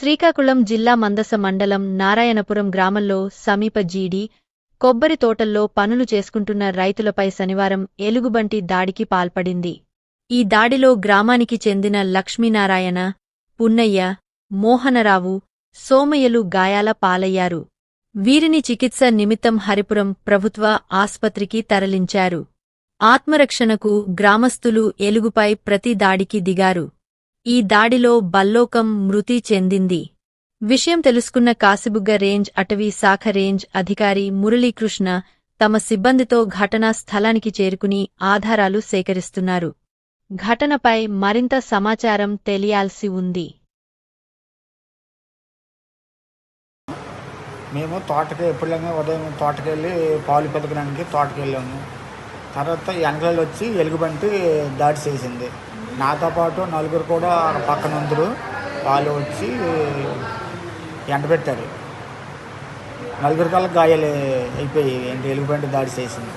శ్రీకాకుళం జిల్లా మందస మండలం నారాయణపురం గ్రామంలో సమీప జీడి కొబ్బరి తోటల్లో పనులు చేసుకుంటున్న రైతులపై శనివారం ఎలుగుబంటి దాడికి పాల్పడింది. ఈ దాడిలో గ్రామానికి చెందిన లక్ష్మీనారాయణ పున్నయ్య మోహనరావు సోమయ్యలు గాయాల పాలయ్యారు. వీరిని చికిత్స నిమిత్తం హరిపురం ప్రభుత్వ ఆస్పత్రికి తరలించారు. ఆత్మరక్షణకు గ్రామస్థులు ఎలుగుపై ప్రతి దాడికి దిగారు. ఈ దాడిలో బల్లోకం మృతి చెందింది. విషయం తెలుసుకున్న కాసిబుగ్గ రేంజ్ అటవీ శాఖ రేంజ్ అధికారి మురళీకృష్ణ తమ సిబ్బందితో ఘటనా స్థలానికి చేరుకుని ఆధారాలు సేకరిస్తున్నారు. ఘటనపై మరింత సమాచారం తెలియాల్సి ఉంది. మేము తోటకి ఎప్పుడులాగా ఉదయం తోటకెళ్ళి పాలు పెతకడానికి తోటకెళ్ళాము. తర్వాత వెనకాల వచ్చి ఎలుగుబంటి దాడి చేసింది. నాతో పాటు నలుగురు కూడా పక్కన ఉందరు. వాళ్ళు వచ్చి ఎండబెట్టారు నలుగురు కల్లా గాయాలు అయిపోయి ఏంటి ఎలుగుబంటి దాడి చేసింది.